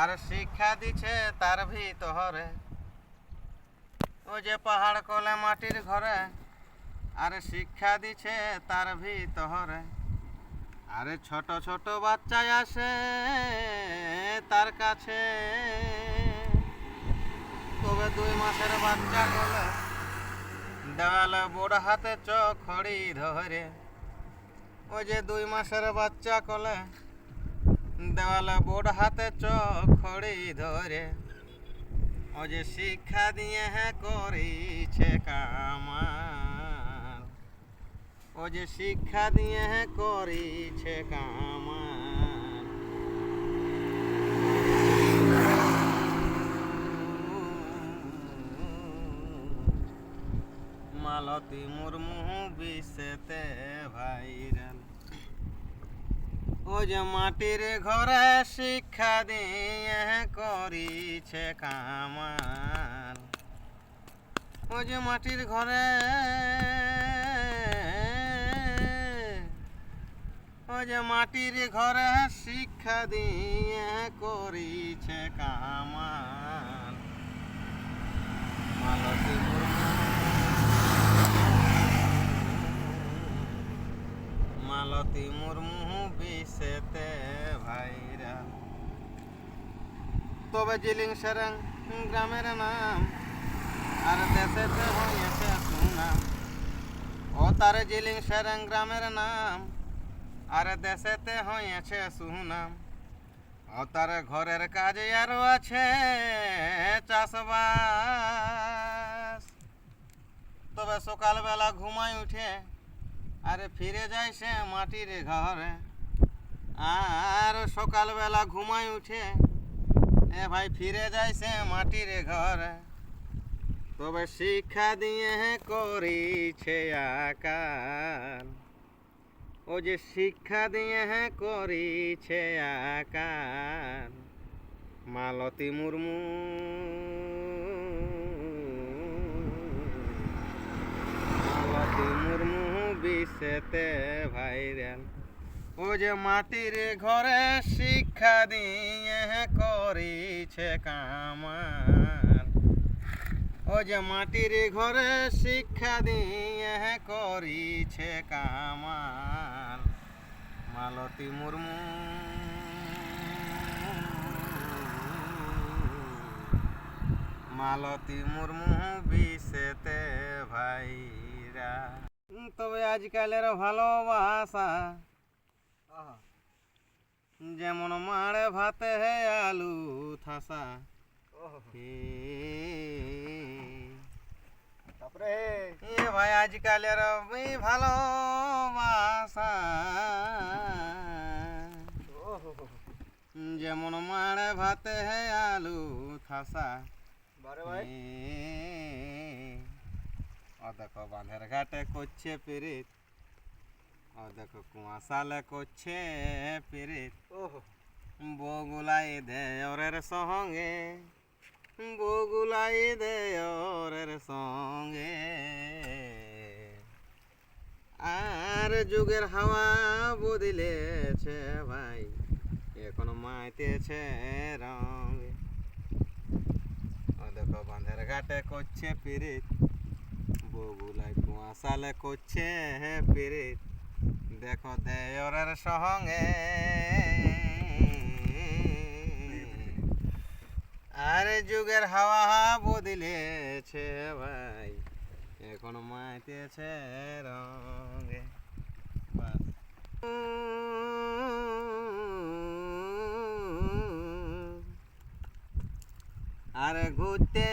আর শিক্ষা দিছে তার ভিতরে। ও যে পাহাড় কলে মাটির ঘরে, আর শিক্ষা দিছে তার ভিতরে। আরে ছোট ছোট বাচ্চায় আসে তার কাছে। তবে দুই মাসের বাচ্চা কলে দেওয়ালে বড় হাতে চোখ খড়ি ধরে। ওই যে দুই মাসের বাচ্চা কলে দেওয়ালে বোর্ড হাতে চোখ খড়ি ধরে। ও যে শিক্ষা দিয়ে হ্যাঁ করিছে কামাল। ও যে শিক্ষা দিয়ে হ্যাঁ করিছে কামাল। মালতী মুর্মু বিশেতে ভাইরাল। ও যে মাটির ঘরে শিক্ষা দিয়ে করিছে কামাল। ও যে মাটির ঘরে ও যে মাটির ঘরে শিক্ষা দিয়ে করিছে কামাল। মালতী মুর্মু মালতী মুর্মু বিশেতে ভাইরাল তবে জিলিং সেরেং গ্রামের নাম, আর দেশেতে হয়েছে সুনাম। ও তার জিলিং সেরেং গ্রামের নাম, আর দেশেতে হয়েছে সুনাম। ও তার ঘরের কাজে আরও আছে চাষবাস। তবে সকালবেলা ঘুমাই উঠে আরে ফিরে যায় সে মাটির ঘরে। আর সকালবেলা ঘুমায় উঠে, এ ভাই ফিরে যায় সে মাটির ঘরে। তবে শিক্ষা দিয়ে করিছে আকার। ও যে শিক্ষা দিয়ে করিছে আকার। মালতী মুর্মু বিশেতে ভাইরাল ও যে মাটির ঘরে শিক্ষা দিয়ে করিছে কামাল। ও যে মাটির ঘরে শিক্ষা দিয়ে করিছে কামাল। মালতী মুর্মু। মালতী মুর্মু বিশেতে ভাইরা তবে আজকালের ভালোবাসা যেমন মাড়ে ভাতে হে আলু থাসা। তারপরে? এ ভাই আজকালের ভালোবাসা যেমন মাড়ে ভাতে হে আলু থাসা। বারে ভাই। দেখো বাঁধের ঘাটে করছে পিরিত। ও দেখো কুয়াশালে করছে পিরিত। ওহো। বগুলাই দেওরের সঙ্গে বগুলাই দেওরের সঙ্গে। আর যুগের হাওয়া বদিলেছে ভাই এখন মাইতেছে রঙে। ও দেখো বাঁধের ঘাটে করছে পিরিত। বগুলাই কুয়াশালে করছে দেখো সঙ্গে। আরে যুগের হাওয়া বদলেছে ভাই, এখন মাইতেছে রঙে। আরে ঘুরতে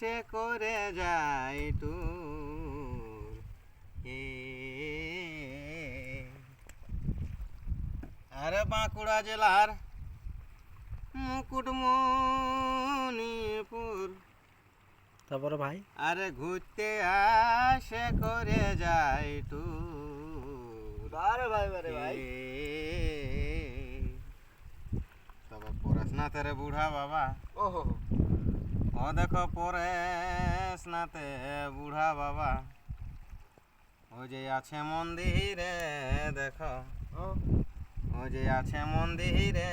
আসে করে যাই টুর এ আরে বাঁকুড়া জেলার মুকুটমণিপুর। তারপরে ভাই? আরে ঘুরতে আসে করে যাই টুর বারে ভাই বারে ভাই। তবে পড়াশোনাতে রে বুড়া বাবা। ওহো। ও দেখো পরে স্নাতে বুড়া বাবা। ও যে আছে মন্দিরে দেখ। ও। যে আছে মন্দিরে।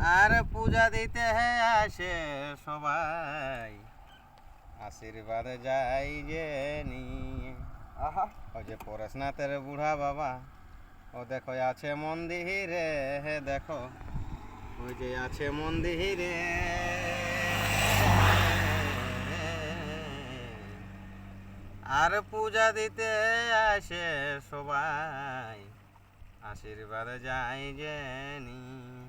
আর পূজা দিতে আসে সবাই। আশীর্বাদ যাই যে নিয়ে। ও যে পরে পরশনাথের বুড়া বাবা। ও দেখো আছে মন্দিরে, হে দেখো। ওই যে আছে মন্দিরে। আর পূজা দিতে আসে সবাই। আশীর্বাদ যাই যে নিয়ে